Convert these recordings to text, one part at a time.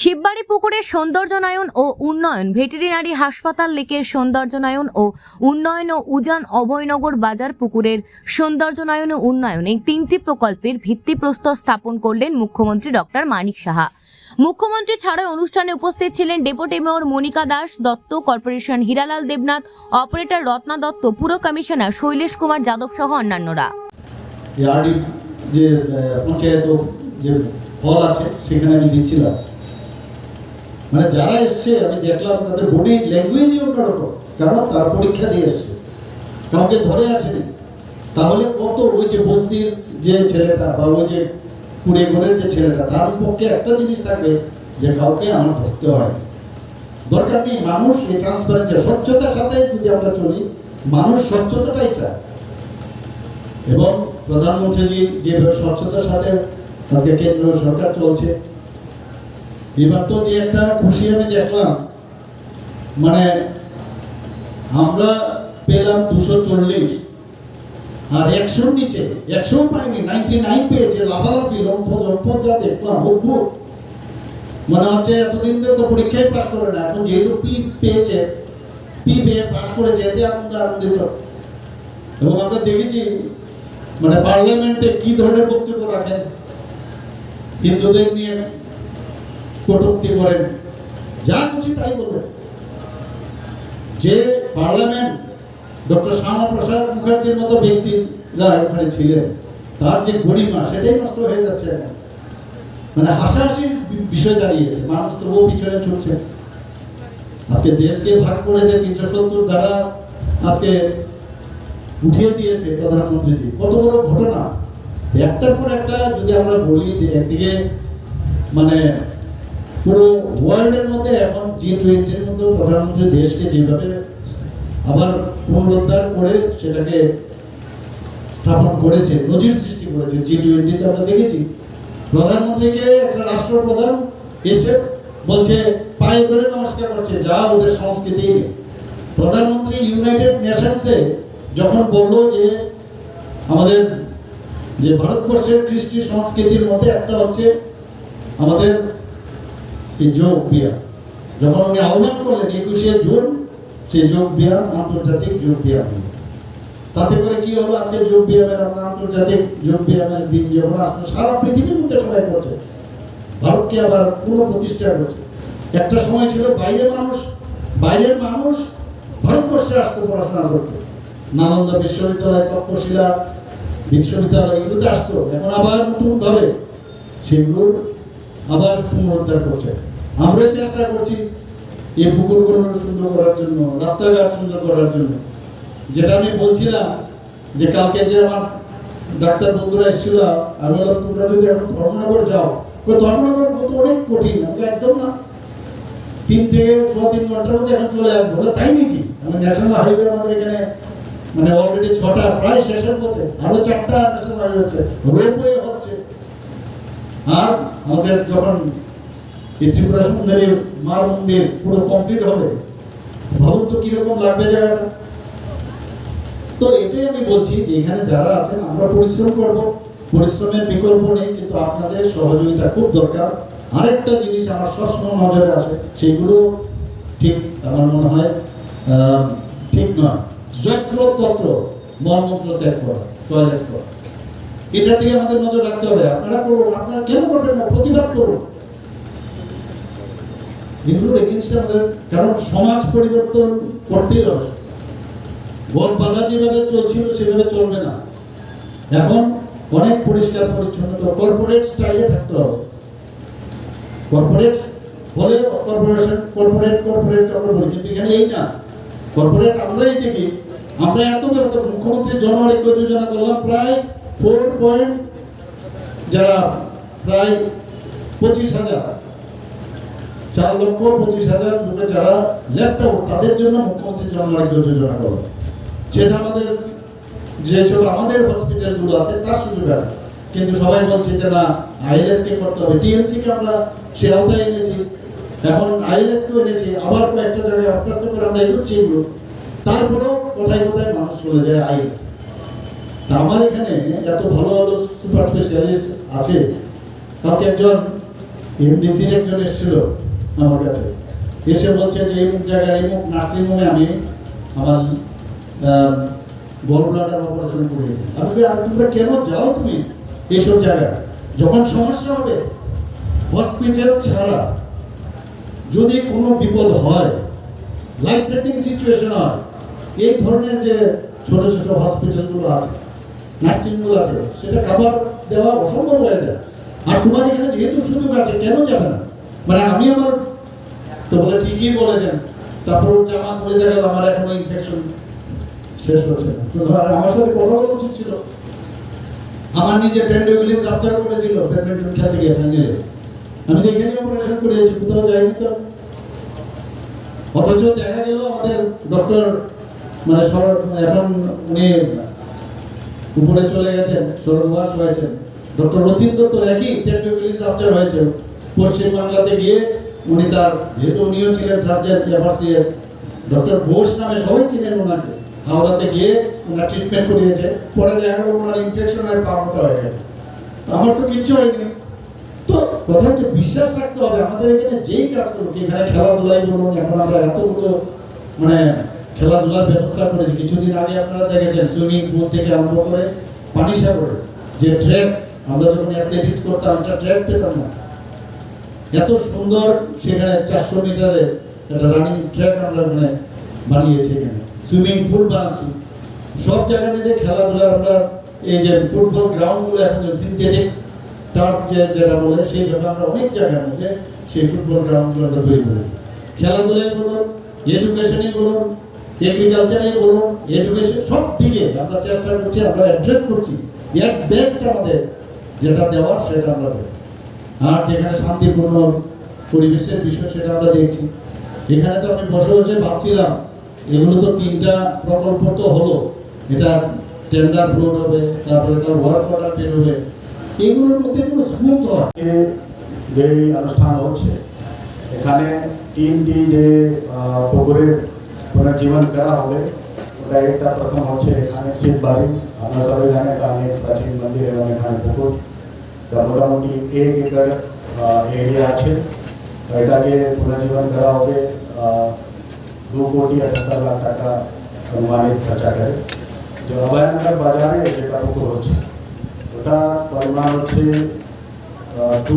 শিববাড়ি পুকুরের সৌন্দর্যনায়ন ও উন্নয়ন, ভেটেরিনারি হাসপাতাল লেকের সৌন্দর্যনায়ন ও উন্নয়ন ও উজান অভয়নগর বাজার পুকুরের সৌন্দর্যনায়ন ও উন্নয়ন এই তিনটি প্রকল্পের ভিত্তিপ্রস্তর স্থাপন করলেন মুখ্যমন্ত্রী ডক্টর মানিক সাহা। মুখ্যমন্ত্রী ছাড়াও অনুষ্ঠানে উপস্থিত ছিলেন deputy mayor Monika Das, Dutta corporation Hiralal Debnath, operator Ratna Dutta, পুর কমিশনার শৈলেশ কুমার যাদব সহ অন্যান্যরা। যে পঞ্চায়েত যে হল আছে, সেখানে আমি দিচ্ছিলাম। মানে যারা এসছে, আমি দেখলাম তাদের বডি ল্যাঙ্গুয়েজই অন্যরকম কারণ তারা পরীক্ষা দিয়ে এসছে। কাউকে ধরে আসেনি তাহলে কত ওই যে বস্তির যে ছেলেটা বা ওই যে কুড়ে ঘরের যে ছেলেটা, তার পক্ষে একটা জিনিস থাকবে যে কাউকে আমার ধরতে হয় দরকার নেই, মানুষ এই ট্রান্সপারেন্সি স্বচ্ছতার সাথে যদি আমরা চলি, মানুষ স্বচ্ছতাটাই চায়। এবং প্রধানমন্ত্রীজি যেভাবে স্বচ্ছতার সাথে আজকে কেন্দ্র সরকার চলছে এবার তো যে একটা খুশি আমি দেখলাম মানে আমরা পেলাম দুশো চল্লিশ আর একশোর নিচে একশো পাইনি নাইনটি নাইন পেয়ে যে লাফালাফি, লম্ফ যা দেখলাম অদ্ভুত মনে হচ্ছে এতদিন ধরে তো পরীক্ষায় পাশ করে না, এখন যেহেতু পি পেয়েছে পি পেয়ে পাশ করেছে, এতে আনন্দ, আনন্দিত। এবং আমরা দেখেছি মানে পার্লামেন্টে কি ধরনের বক্তব্য রাখেন, হিন্দুদের নিয়ে কটূক্তি করেন। যা খুশি তাই বলবেন যে পার্লামেন্ট ডক্টর শ্যামা প্রসাদ মুখার্জির মতো ব্যক্তিরা ওখানে ছিলেন, তার যে গরিমা, সেটাই নষ্ট হয়ে যাচ্ছে এখন। মানে হাসাহাসির বিষয় দাঁড়িয়েছে, মানুষ তবুও পিছনে ছুটছে। আজকে দেশকে ভাগ করেছে তিনশো সত্তর দ্বারা আজকে উঠিয়ে দিয়েছে প্রধানমন্ত্রীজি। কত বড় ঘটনা। একটার পর একটা যদি আমরা বলি, একদিকে মানে পুরো ওয়ার্ল্ডের মধ্যে এখন জি টোয়েন্টির মধ্যে প্রধানমন্ত্রী দেশকে যেভাবে আবার পুনরুদ্ধার করে সেটাকে স্থাপন করেছে, নজির সৃষ্টি করেছে জি টোয়েন্টিতে আমরা দেখেছি। প্রধানমন্ত্রীকে একটা রাষ্ট্রপ্রধান এসে বলছে, পায়ে ধরে নমস্কার করছে, যা ওদের সংস্কৃতি নেই। প্রধানমন্ত্রী ইউনাইটেড নেশনসে যখন বলল যে, আমাদের যে ভারতবর্ষের কৃষ্টি সংস্কৃতির মধ্যে একটা হচ্ছে আমাদের এই যোগ ব্যায়াম যখন উনি আহ্বান করলেন, একুশে জুন সেই যোগ ব্যায়াম আন্তর্জাতিক যোগ ব্যায়াম হলো। তাতে করে কি হলো? আজকে যোগ ব্যায়ামের আমরা আন্তর্জাতিক যোগ ব্যায়ামের দিন যখন আসলো সারা পৃথিবীর মধ্যে সবাই করছে। ভারতকে আবার পুরো প্রতিষ্ঠা করছে। একটা সময় ছিল বাইরের মানুষ বাইরের মানুষ ভারতবর্ষে আসতো পড়াশোনা করতে। নালন্দা বিশ্ববিদ্যালয় তক্ষশিলা বিশ্ববিদ্যালয়, এগুলোতে আসতো। এখন আবার নতুনভাবে সেগুলোর আবার পুনরুদ্ধার করছে। আমরা চেষ্টা করছি এই পুকুরগুলো সুন্দর করার জন্য, রাস্তাঘাট সুন্দর করার জন্য। যেটা আমি বলছিলাম যে কালকে যে আমার ডাক্তার বন্ধুরা এসেছিল, আমি বললাম, তোমরা যদি এখন ধর্মনগর যাও ধর্মনগর তো অনেক কঠিন আমাকে একদম না। তিন থেকে সোয়া তিন ঘণ্টার মধ্যে এখন চলে আসব। তাই নাকি? মানে ন্যাশনাল হাইওয়ে আমাদের এখানে মানে অলরেডি ছটা, প্রায় শেষের পথে। আরও চারটা ন্যাশনাল হাইওয়ে হচ্ছে। রোপওয়ে হচ্ছে। আর আমাদের যখন এই ত্রিপুরা সুন্দরী মার মন্দির পুরো কমপ্লিট হবে, ভাবুন তো কীরকম লাগবে জায়গাটা। তো এটাই আমি বলছি যে এখানে যারা আছেন, আমরা পরিশ্রম করব। পরিশ্রমের বিকল্প নেই, কিন্তু আপনাদের সহযোগিতা খুব দরকার। আরেকটা জিনিস আমার সবসময় নজরে আসে, সেগুলো ঠিক আমার মনে হয় ঠিক নয়। যত্র তত্র মলমন্ত্র ত্যাগ করা টয়লেট করা। এটার দিকে আমাদের নজর রাখতে হবে। আপনারা করুন, আপনারা কেন করবেন না? প্রতিবাদ করুন। এগুলোর এগেনস্টে আমাদের কারণ সমাজ পরিবর্তন করতেই হবে। যেভাবে চলছিল, সেভাবে চলবে না। এখন অনেক পরিষ্কার পরিচ্ছন্নতা কর্পোরেট স্টাইলে থাকতে হবে। কর্পোরেট হলে কর্পোরেশন কর্পোরেট কর্পোরেট আমরা বলি, কিন্তু এখানে এই না। কর্পোরেট আমরাই দেখি। আমরা এত ব্যবস্থা মুখ্যমন্ত্রী জনআরোগ্য যোজনা করলাম, প্রায় ফোর পয়েন্ট যারা প্রায় পঁচিশ হাজার, চার লক্ষ পঁচিশ হাজার লোকে যারা লেফট আউট তাদের জন্য মুখ্যমন্ত্রী জনআরোগ্য যোজনা করল সেটা আমাদের যেসব আমাদের হসপিটালগুলো আছে, তার সুযোগ আছে। কিন্তু সবাই বলছে যে না আইএলএস কে করতে হবে। টিএমসি কে আমরা সে আওতায় এনেছি। এখন আইএলএস কেও এনেছি। আবার কয়েকটা জায়গায় আস্তে আস্তে করে আমরা এগোচ্ছি এগুলো। তারপরেও কোথায় কোথায় মানুষ চলে যায় আইএলএস আমার এখানে এত ভালো ভালো সুপার স্পেশালিস্ট আছে। কালকে একজন এমডিসির একজন এসেছিল আমার কাছে। এসে বলছে যে, এই মুখ জায়গায় এই নার্সিংহোমে আমি আমার গল ব্লাডার অপারেশন করিয়েছি। আমি আর তোমরা কেন যাও তুমি এইসব জায়গায়? যখন সমস্যা হবে হসপিটাল ছাড়া যদি কোনো বিপদ হয় লাইফ থ্রেটিং সিচুয়েশন হয়, এই ধরনের যে ছোট ছোট হসপিটালগুলো আছে নার্সিংগুলো আছে সেটা কাভার দেওয়া অসম্ভব হয়ে যায়। আর তোমার এখানে যেহেতু সুযোগ আছে, কেন যাবে না? মানে আমি আমার তো বলে ঠিকই বলেছেন, তারপর জামা খুলে দেখা গেল, আমার এখনও ইনফেকশন শেষ হচ্ছে না। তো ধর, আমার সাথে কথা বলা উচিত ছিল। আমার নিজে টেন্ডোগুলিস রাপচার করেছিল ব্যাডমিন্টন খেলতে গিয়ে ফাইনালে আমি তো এখানে অপারেশন করিয়েছি, কোথাও যাইনি তো। অথচ দেখা গেল আমাদের ডক্টর মানে সর- এখন উনি উপরে চলে গেছেন স্বর্গবাস হয়েছেন ডক্টর রথিন দত্তর একই টেন্ডোগুলিস রাপচার হয়েছে পশ্চিমবাংলাতে গিয়ে উনি তার যেহেতু উনিও ছিলেন সার্জন এফআরসিএ ডক্টর ঘোষ নামে সবাই চিনেন ওনাকে। হাওড়াতে গিয়ে ওনার ট্রিটমেন্ট করিয়েছে, পরে দেখা গেল ওনার ইনফেকশন হয়ে পা মতো হয়ে গেছে। আমার তো কিচ্ছু হয়নি। তো কথা হচ্ছে, বিশ্বাস রাখতে হবে। আমাদের এখানে যেই কাজ করুক, এখানে খেলাধুলাই বলুন, এখন আমরা এতগুলো মানে খেলাধুলার ব্যবস্থা করেছি। কিছুদিন আগে আপনারা দেখেছেন, সুইমিং পুল থেকে আরম্ভ করে পানি সাগরে যে ট্র্যাক আমরা যখন অ্যাথলেটিক্স করতাম, একটা ট্র্যাক পেতাম না। এত সুন্দর সেখানে চারশো মিটারের একটা রানিং ট্র্যাক আমরা মানে বানিয়েছি এখানে। সুইমিং পুল বানাচ্ছি। সব জায়গার মধ্যে খেলাধুলা আমরা এই যে ফুটবল গ্রাউন্ডগুলো এখন সিনথেটিক টার্ফ যে যেটা বলে সেইভাবে আমরা অনেক জায়গার মধ্যে সেই ফুটবল গ্রাউন্ডগুলো আমরা তৈরি করেছি। খেলাধুলাই বলুন এডুকেশনে বলুন এগ্রিকালচারে বলুন এডুকেশন সব দিকে আমরা চেষ্টা করছি, আমরা অ্যাড্রেস করছি। এর বেস্ট আমাদের, যেটা দেওয়ার সেটা আমরা দেবো। আর যেখানে শান্তিপূর্ণ পরিবেশের বিষয় সেটা আমরা দেখছি। এখানে তো আমি বসে বসে ভাবছিলাম, এগুলো তো তিনটা প্রকল্প তো হলো। এটা টেন্ডার ফ্লোট হবে, তারপরে তার ওয়ার্ক অর্ডার বেরোবে এগুলোর মধ্যে কোনো স্মুথ হয় যে অনুষ্ঠান হচ্ছে, এখানে তিনটি যে আহ, পুকুরের পুনর্জীবন করা হবে ওটা একটা প্রথম হচ্ছে এখানে শিব বাড়ি আমরা সবাই জানি এটা অনেক প্রাচীন মন্দির এবং এখানে পুকুর তা মোটামুটি এক একর এরিয়া আছে তো এটাকে পুনর্জীবন করা হবে আহ, দু কোটি আটাত্তর লাখ টাকা অনুমানিত খরচা করে যে অভয়নগর বাজারে যেটা পুকুর হচ্ছে ওটা পরিমাণ হচ্ছে টু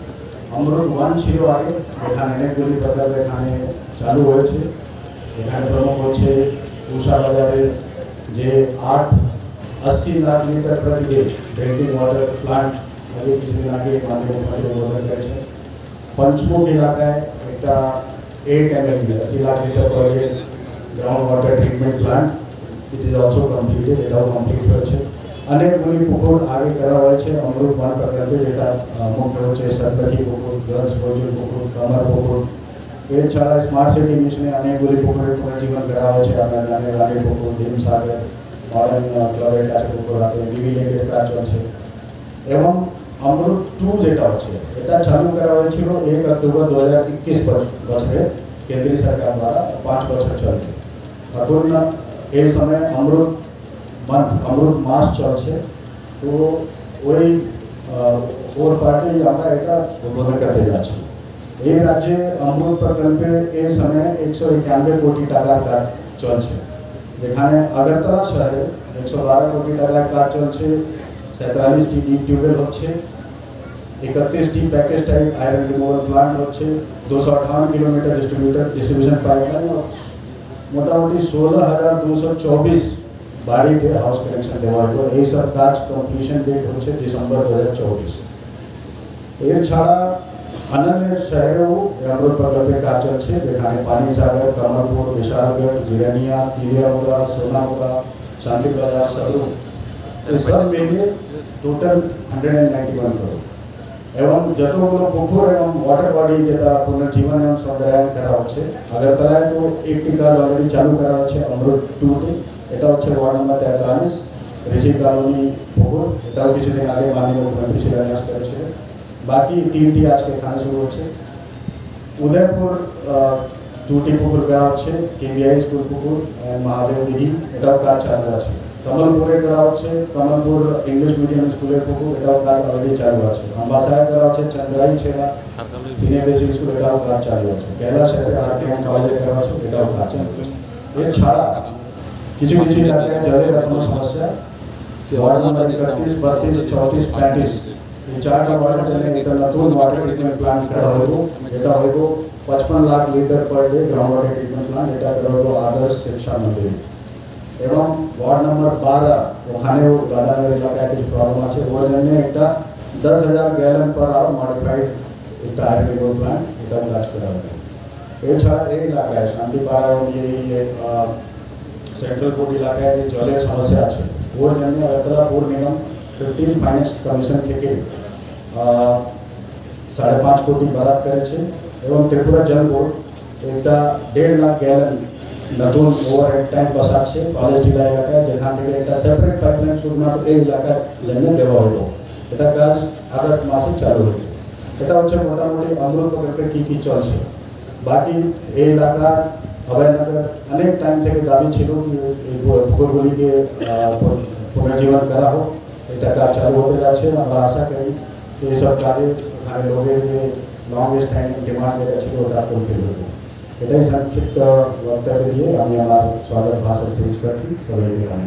ট্রান্সফরমেশন কেন্দ্রীয় সরকারের একটি প্রকল্প অমৃত ওয়ান ছিল আগে এখানে অনেকগুলি প্রকল্প এখানে চালু হয়েছে এখানে প্রমুখ হচ্ছে উষা বাজারে যে আট আশি লাখ লিটার প্রতিদিন ড্রিঙ্কিং ওয়াটার প্লান্ট আগে কিছুদিন আগে মাননীয় মুখ্যমন্ত্রী উদ্বোধন করেছেন পঞ্চমুখ এলাকায় একটা এইট এম এল আশি lakh litre per day ground water treatment plant it is also completed এটাও কমপ্লিট হয়েছে অনেকগুলি পুকুর আগে করা হয়েছে অমৃত ওয়ান প্রকল্পে যেটা আহ, মুখ্য হচ্ছে সতলকি পুকুর গার্লস বজুল পুকুর কামার পুকুর এছাড়া স্মার্ট সিটি মিশনে অনেকগুলি পুকুরের পুনর্জীবন করা হয়েছে আমরা জানি রানী পুকুর ডিম সাগর মডার্ন ক্লাবের কাছে পুকুর হাতে বিবি লেকের কাজ চলছে এবং অমৃত টু যেটা হচ্ছে এটা চালু করা হয়েছিল এক অক্টোবর দু হাজার ইক্কিশ বছরে কেন্দ্রীয় সরকার দ্বারা পাঁচ বছর চলবে এখন এই সময় অমৃত मंथ अमृत मास चलते तो वही फोर पार्टी हमारा एक उद्बोधन करते जा राज्य अमृत प्रकल्पे ए समय एक सौ इक्यानवे कोटी टकर काज चलते जखने अगरतला शहर एक सौ बारह कोटी टकर काज चलते सैंतालीस टी डीप ट्यूबवेल हो इकतीस T package type iron removal plant हो दो सौ अठावन किलोमीटर डिस्ट्रीब्यूटर, डिस्ट्रीब्यूशन पाइपलाइन और मोटामोटी सोलह हज़ार दो सौ चौबीस બાડીથી હાઉસ કનેક્શન দেওয়ার পর এই সব কাজ কমপ্লিশন ডেট হচ্ছে ডিসেম্বর দু হাজার চব্বিশ এছাড়া অন্যান্য শহরেও অমৃত প্রকল্পের কাজ চলছে যেখানে পানিসাগর কমলপুর বিশালগড় জিরানিয়া তিলিয়ামুড়া সোনামুড়া শান্তি বাজার সদরু সব মিলিয়ে total hundred and ninety one crore এবং যতগুলো পুকুর এবং ওয়াটার বডি যেটা পুনর্জীবন এবং সৌন্দর্যায়ন করা হচ্ছে আগরতলায় তো একটি কাজ অলরেডি চালু করা হচ্ছে অমৃত টুতে এটা হচ্ছে ওয়ার্ড নম্বর তেতাল্লিশ ঋষি কলোনি পুকুর এটাও কিছুদিন আগে মাননীয় মুখ্যমন্ত্রী শিলান্যাস করেছিলেন বাকি তিনটি আজকে এখানে শুরু হচ্ছে। উদয়পুর দুটি পুকুর করা হচ্ছে, কেবিআই স্কুল পুকুর মহাদেব দিঘি। এটাও কাজ চালু আছে। কমলপুরে করা হচ্ছে, কমলপুর ইংলিশ মিডিয়াম স্কুলের পুকুর, এটাও কাজ অলরেডি চালু আছে। আম্বাসায় করা হচ্ছে, Chandrai Chhera senior basic school এটাও কাজ চালু আছে। কেলা আর কে কলেজে করা হচ্ছে, এটাও কাজ চালু আছে। এছাড়া কিছু কিছু এলাকায় জলের এখনও সমস্যা ওয়ার্ড নম্বর একত্রিশ বত্রিশ চৌত্রিশ পঁয়ত্রিশ এই চারটা ওয়ার্ডের জন্য একটা নতুন ওয়াটার ট্রিটমেন্ট প্ল্যান্ট করা হইব এটা হইব পঁচপন lakh litre per day ground water treatment plant এটা করা হইব আদর্শ শিক্ষা মন্দির এবং ওয়ার্ড নম্বর বারো ওখানেও রাধানগর এলাকায় কিছু প্রবলেম আছে ওর জন্য একটা দশ হাজার গ্যালন পার আওয়ার মডিফাইড একটা আয়রন রিমুভ প্ল্যান্ট এটাও কাজ করা হবে এছাড়া এই এলাকায় শান্তিপাড়া এবং এই সেন্ট্রাল কোর্ট এলাকায় যে জলের সমস্যা আছে, ওর জন্য আগরতলা পৌর নিগম ফিফটিন ফাইন্যান্স কমিশন থেকে সাড়ে পাঁচ কোটি বরাদ করেছে এবং ত্রিপুরা জল বোর্ড একটা দেড় লাখ গ্যালন নতুন ওভার হেড ট্যাঙ্ক বসাচ্ছে কলেজ টিলা এলাকায়, যেখান থেকে একটা সেপারেট পাইপলাইন শুধুমাত্র এই এলাকার জন্য দেওয়া হলো। এটা কাজ আগস্ট মাসে চালু হবে এটা হচ্ছে মোটামুটি অমৃত প্রকল্পে কী কী চলছে। বাকি এই এলাকার অভয়নগর অনেক টাইম থেকে দাবি ছিল কি এই পু- পুকুরগুলিকে আহ, পুন- পুনর্জীবন করা হোক এটা কাজ চালু হতে যাচ্ছে আমরা আশা করি যে এইসব কাজে ওখানে লোকের যে লং স্ট্যান্ডিং ডিমান্ড যেটা ছিল ওটা ফুলফিল হবে এটাই সংক্ষিপ্ত বক্তব্য দিয়ে আমি আমার স্বাগত ভাষণ শেষ করছি সবাইকে ধন্যবাদ